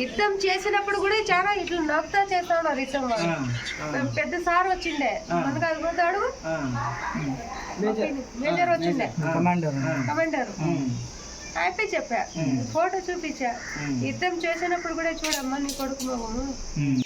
యుద్ధం చేసినప్పుడు కూడా చాలా ఇట్లా నవ్వుతా చేస్తా ఉన్నారు యుద్ధం వాళ్ళు. పెద్ద సార్ వచ్చిండే. మనకు అది పోతాడు మేజర్ వచ్చిండే. కమాండర్ కమాండర్ అయిపోయి చెప్పా. ఫోటో చూపించా. యుద్ధం చేసినప్పుడు కూడా చూడమ్మా నీ కొడుకు మగము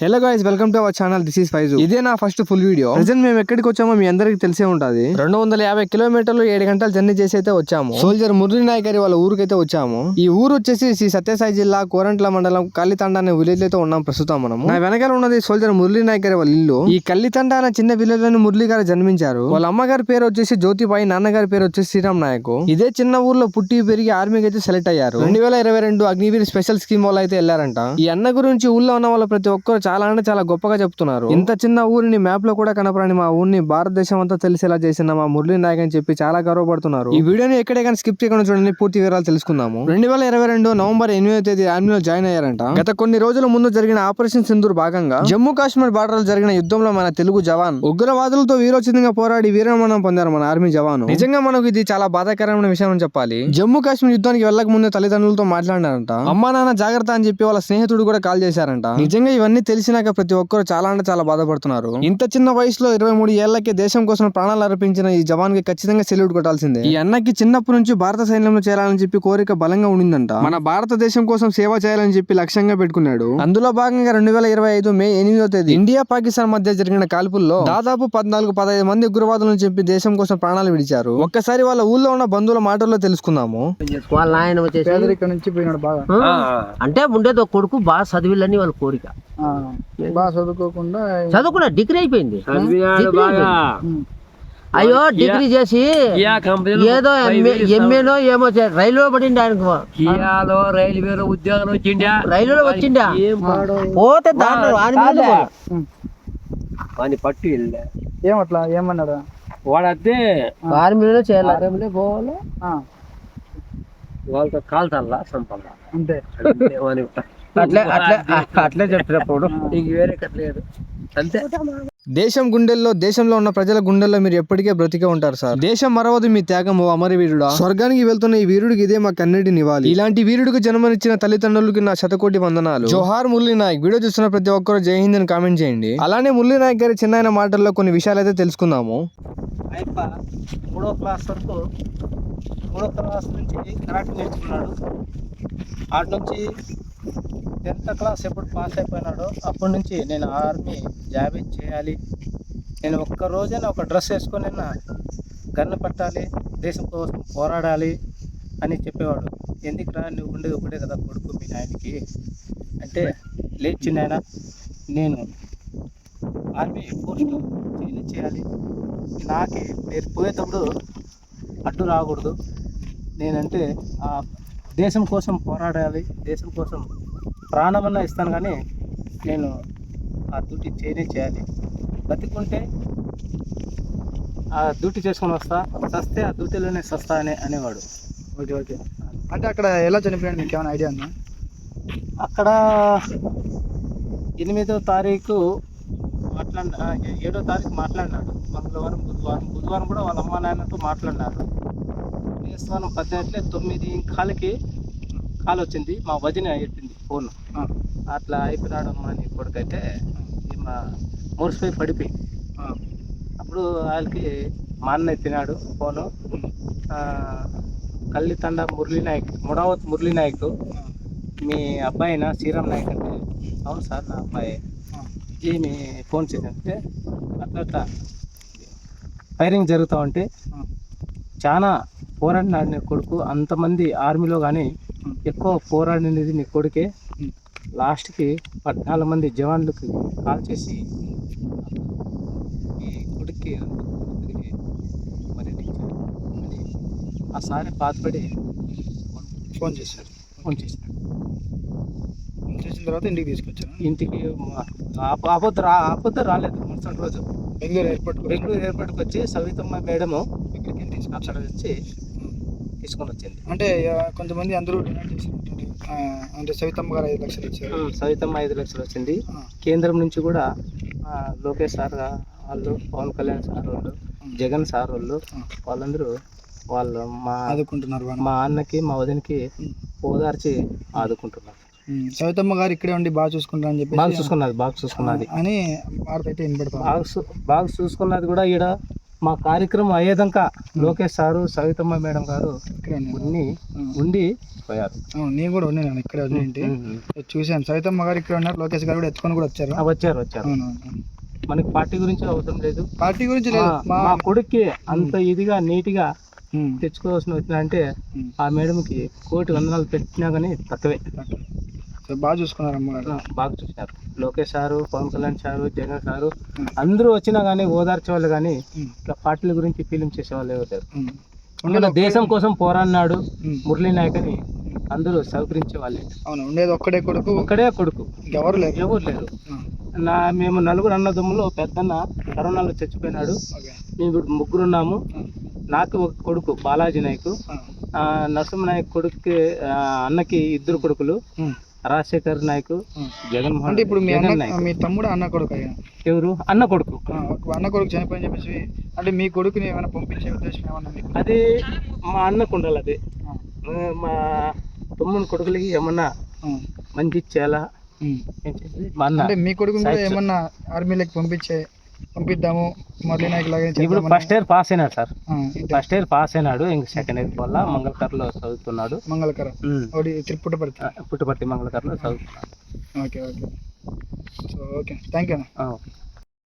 hello guys welcome to our channel this is Faizu ఇదే నా ఫస్ట్ ఫుల్ వీడియో ప్రజెంట్ మేము ఎక్కడికి వచ్చామో మీ అందరికి తెలిసే ఉంటది. రెండు వందల యాభై కిలోమీటర్లు ఏడు గంటలు జర్నీ చేసి అయితే వచ్చాము. సోల్జర్ మురళీ నాయక్ గారి వాళ్ళ ఊరికైతే వచ్చాము. ఈ ఊరు వచ్చేసి శ్రీ సత్యసాయి జిల్లా కోరంట్ల మండలం కల్లితండ అనే విలేజ్ అయితే ఉన్నాం ప్రస్తుతం మనం నా వెనకాల ఉన్నది సోల్జర్ మురళీ నాయక్ గారి వాళ్ళ ఇల్లు. ఈ కల్లితండ అనే చిన్న విలేజ్లోని మురళీ గారు జన్మించారు. వాళ్ళ అమ్మగారి పేరు వచ్చేసి జ్యోతిబాయి నాన్నగారి పేరు వచ్చేసి శ్రీరామ్ నాయక్. ఇదే చిన్న ఊర్లో పుట్టి పెరిగి ఆర్మీకి అయితే సెలెక్ట్ అయ్యారు. రెండు వేల ఇరవై రెండు అగ్నివీర్ స్పెషల్ స్కీమ్ వాళ్ళు అయితే వెళ్ళారంట. ఈ అన్న గురించి ఊళ్ళో ఉన్న వాళ్ళు ప్రతి ఒక్కరు చాలా అంటే చాలా గొప్పగా చెప్తున్నారు. ఇంత చిన్న ఊరిని మ్యాప్లో కూడా కనపడని మా ఊరిని భారతదేశం అంతా తెలిసేలా చేసిన మా మురళీ నాయక్ అని చెప్పి చాలా గర్వపడుతున్నారు. ఈ వీడియోని ఎక్కడే కానీ స్కిప్ చేయకుండా చూడండి పూర్తి వివరాలు తెలుసుకుందాము. రెండు వేల ఇరవై రెండు నవంబర్ ఎనిమిదో తేదీ ఆర్మీలో జాయిన్ అయ్యారంట. గత కొన్ని రోజుల ముందు జరిగిన ఆపరేషన్ సింధూర్ భాగంగా జమ్మూ కాశ్మీర్ బార్డర్లో జరిగిన యుద్ధంలో మన తెలుగు జవాన్ ఉగ్రవాదులతో వీరోచితంగా పోరాడి వీరమరణం పొందారు మన ఆర్మీ జవాను. నిజంగా మనకు ఇది చాలా బాధాకరమైన విషయం అని చెప్పాలి. జమ్మూ కాశ్మీర్ యుద్ధానికి వెళ్ళక ముందే తల్లిదండ్రులతో మాట్లాడారంట అమ్మా నాన్న జాగ్రత్త అని చెప్పి వాళ్ళ స్నేహితుడు కూడా కాల్ చేశారంట. నిజంగా ఇవన్నీ తెలిసినాక ప్రతి ఒక్కరు చాలా అంటే చాలా బాధపడుతున్నారు. ఇంత చిన్న వయసులో ఇరవై మూడు ఏళ్ళకే దేశం కోసం ప్రాణాలు అర్పించిన ఈ జవాన్కి ఖచ్చితంగా సెల్యూట్ కొట్టాల్సిందే. ఈ అన్నకి చిన్నప్పటి నుంచి భారత సైన్యంలో చేరాలని చెప్పి కోరిక బలంగా ఉండిందంట. మన భారతదేశం కోసం సేవ చేయాలని చెప్పి లక్ష్యంగా పెట్టుకున్నాడు. అందులో భాగంగా రెండు వేల ఇరవై ఐదు మే ఎనిమిదో తేదీ ఇండియా పాకిస్తాన్ మధ్య జరిగిన కాల్పుల్లో దాదాపు పద్నాలుగు పదహైదు మంది ఉగ్రవాదులను చెప్పి దేశం కోసం ప్రాణాలు విడిచారు. ఒక్కసారి వాళ్ళ ఊళ్ళో ఉన్న బంధువుల మాటల్లో తెలుసుకుందాము. వాళ్ళ ఆయన వచ్చేసి నుంచి పోయినాడు బాగా. ఆ, అంటే ఉండేది ఒక కొడుకు బాగా చదివిల్లని వాళ్ళ కోరిక. ఆ, బాగా చదువుకోకుండా చదువుకున్నా డిగ్రీ అయిపోయింది. అయ్యో డిగ్రీ చేసి ఏదో ఎంఏనో ఏమో రైల్వే పడింది ఆయనకు. కియాలో రైల్వేలో ఉద్యోగం వచ్చిండా? రైల్వేలో వచ్చిండా? ఏం పాడో పోతే దాంట్లో. ఉమ్. వాని పట్టు వెళ్ళా ఏమట్లా ఏమన్నాడు? వాడతే ఆర్మీలో చేయాలి? పోవాలి ఆ, వాళ్ళతో కాల్తల్లా సంపల్లా అంతే. అట్లే అట్లే అట్లే చెప్పినప్పుడు. ఇంక వేరే కట్టలేదు అంతే. దేశం గుండెల్లో దేశంలో ఉన్న ప్రజల గుండెల్లో మీరు ఎప్పటికే బ్రతికే ఉంటారు సార్. దేశం మరవదు మీ త్యాగం ఓ అమర వీరుడా స్వర్గానికి వెళ్తున్న ఈ వీరుడికి ఇదే మా కన్నడి నివాలి ఇలాంటి వీరుడికి జన్మనిచ్చిన తల్లిదండ్రులకి నా శతకోటి వందనాలు. జోహార్ మురళీ నాయక్ వీడియో చూస్తున్న ప్రతి ఒక్కరు జై హింద్ అని కామెంట్ చేయండి. అలానే మురళీ నాయక్ గారి చిన్న మాటల్లో కొన్ని విషయాలు అయితే తెలుసుకుందాము. అయిప మూడో క్లాస్ వరకు మూడో క్లాస్ నుంచి కరాటే నేర్చుకున్నాడు. ఆడ నుంచి టెన్త్ క్లాస్ ఎప్పుడు పాస్ అయిపోయినాడో అప్పటి నుంచి నేను ఆర్మీ జాబ్ చేయాలి. నేను ఒక్క రోజైనా ఒక డ్రెస్ వేసుకొని గన్ను పట్టాలి దేశం కోసం పోరాడాలి అని చెప్పేవాడు. ఎందుకు రా నువ్వు ఉండేది ఒకటే కదా కొడుకు మీ నాయనకి? అంటే లేచి నాయన నేను ఆర్మీ పోస్ట్ చేయాలి. నాకే మీరు పోయేటప్పుడు అడ్డు రాకూడదు. నేనంటే ఆ దేశం కోసం పోరాడాలి దేశం కోసం ప్రాణమన్నా ఇస్తాను కానీ నేను ఆ డ్యూటీ చేయనే చేయాలి. బతికుంటే ఆ డ్యూటీ చేసుకొని వస్తా సస్తే ఆ డ్యూటీలోనే సస్తా అనే అనేవాడు. Okay okay. అంటే అక్కడ ఎలా చనిపోయాడు? మీకు ఏమైనా ఐడియా ఉందా? అక్కడ ఎనిమిదో తారీఖు మాట్లాడిన ఏడో తారీఖు మాట్లాడినాడు. మంగళవారం బుధవారం బుధవారం కూడా వాళ్ళ అమ్మ నాన్నతో మాట్లాడినాడు వేస్తాను పద్దెనిమిది తొమ్మిది కాలకి కాల్ వచ్చింది మా వదిన ఎత్తింది ఫోన్. అట్లా అయిపోయినాడు అమ్మా నీ కొడుకైతే మా మూసిపోయి పడిపోయి. అప్పుడు వాళ్ళకి మా అన్న ఎత్తినాడు ఫోను. కల్లితండ మురళీ నాయక్ ముడావత్ మురళీ నాయక్. మీ అబ్బాయినా శ్రీరామ్ నాయక్ అంటే అవును సార్ నా అబ్బాయి. ఏమి ఫోన్ చేసిందంటే అట్లా అట్లా. ఫైరింగ్ జరుగుతూ ఉంటే చాలా పోరాడినాడు నీ కొడుకు అంతమంది ఆర్మీలో కానీ ఎక్కువ పోరాడినది నీ కొడుకే. లాస్ట్కి పద్నాలుగు మంది జవాన్లకు కాల్ చేసి ఈ కొడుక్కి మరణించారు. అని ఆ సారి బాధపడి ఫోన్ చేశారు. ఫోన్ చేసినాడు ఫోన్ చేసిన తర్వాత ఇంటికి తీసుకొచ్చారు? ఇంటికి ఆపొద్దు రా ఆపొద్దు రాలేదు. మరుసటి రోజు బెంగళూరు ఎయిర్పోర్ట్ బెంగళూరు ఎయిర్పోర్ట్కి వచ్చి సవితమ్మ మేడము ఇక్కడికి తీసుకు అక్కడ వచ్చి తీసుకొని వచ్చింది అంటే కొంతమంది అందరూ అంటే సవితమ్మ గారు ఐదు లక్షలు ఇచ్చారు. సవితమ్మ ఐదు లక్షలు వచ్చింది. కేంద్రం నుంచి కూడా లోకేష్ సార్ వాళ్ళు పవన్ కళ్యాణ్ సార్ వాళ్ళు జగన్ సార్ వాళ్ళు వాళ్ళందరూ వాళ్ళు మా ఆదుకుంటున్నారు మా అన్నకి మా వదినకి ఓదార్చి ఆదుకుంటున్నారు. సవితమ్మ గారు ఇక్కడే ఉండి బాగా చూసుకుంటారని బాగా చెప్పేసి చూసుకున్నది బాగా చూసుకున్నది. అని వార్త అయితే బాగా బాగా చూసుకున్నది కూడా ఈడ మా కార్యక్రమం అయ్యేదాకా లోకేష్ సారు సవితమ్మ మేడం గారు ఉండి ఉండి పోయారు. నేను కూడా ఉన్నాను ఇక్కడే వదిలేంటి చూశాను. సవితమ్మ గారు ఇక్కడ ఉన్నారు లోకేష్ గారు కూడా ఎత్తుకొని కూడా వచ్చారు. వచ్చారు వచ్చారు. మనకి పార్టీ గురించి అవసరం లేదు. పార్టీ గురించి లేదు. మా- కొడుక్కి అంత ఇదిగా నీట్గా. తెచ్చుకోవాల్సిన వచ్చిన అంటే. ఆ మేడంకి కోటి వందనాలు పెట్టినా కానీ తక్కువే. సో బాగా చూసుకున్నారు అమ్మగారు బాగా చూసినారు Lokesh sir Pawan Kalyan sir Jagan sir అందరూ వచ్చినా కానీ ఓదార్చే వాళ్ళు కానీ. ఇట్లా పార్టీల గురించి ఫీలింగ్ చేసే వాళ్ళు ఎవరు దేశం కోసం పోరాడినాడు. మురళీ నాయక్ అని అందరూ సహకరించే వాళ్ళే. అవును ఉండేది ఒక్కడే కొడుకు. ఒక్కడే కొడుకు. ఇంకెవరు లేరు. ఎవరు లేరు. నా మేము నలుగురు అన్నదమ్ములు పెద్దన్న కరోనాలో చచ్చిపోయినాడు. మేము ఇప్పుడు ముగ్గురు ఉన్నాము నాకు ఒక కొడుకు బాలాజీ నాయక్. నరసింహ నాయక్ కొడుకు అన్నకి ఇద్దరు కొడుకులు. రాజశేఖర్ నాయక్. జగన్మోహన్ అంటే ఇప్పుడు మీ అన్న మీ తమ్ముడు అన్న కొడుకు ఎవరు? అన్న కొడుకు. అన్న కొడుకు చనిపోయి చెప్పేసి అంటే మీ కొడుకుని ఏమైనా పంపించే ఉద్దేశం ఏమన్నా అది మా అన్నకు ఉండాలి అది. మా తమ్ముని కొడుకులకి ఏమన్నా మంచి అన్న అంటే మీ కొడుకుని కూడా. ఏమన్నా ఆర్మీలోకి పంపించే పంపిద్దాము. మురళీ నాయక్ లాగా ఇప్పుడు ఫస్ట్ ఇయర్ పాస్ అయినాడు సార్. ఫస్ట్ ఇయర్ పాస్ అయినాడు ఇంక సెకండ్ ఇయర్ వల్ల మంగళకర్లో చదువుతున్నాడు. మంగళకరం ఆ, పుట్టుపర్తి మంగళకర్లో చదువుతున్నాడు. Okay okay. So okay. Thank you okay.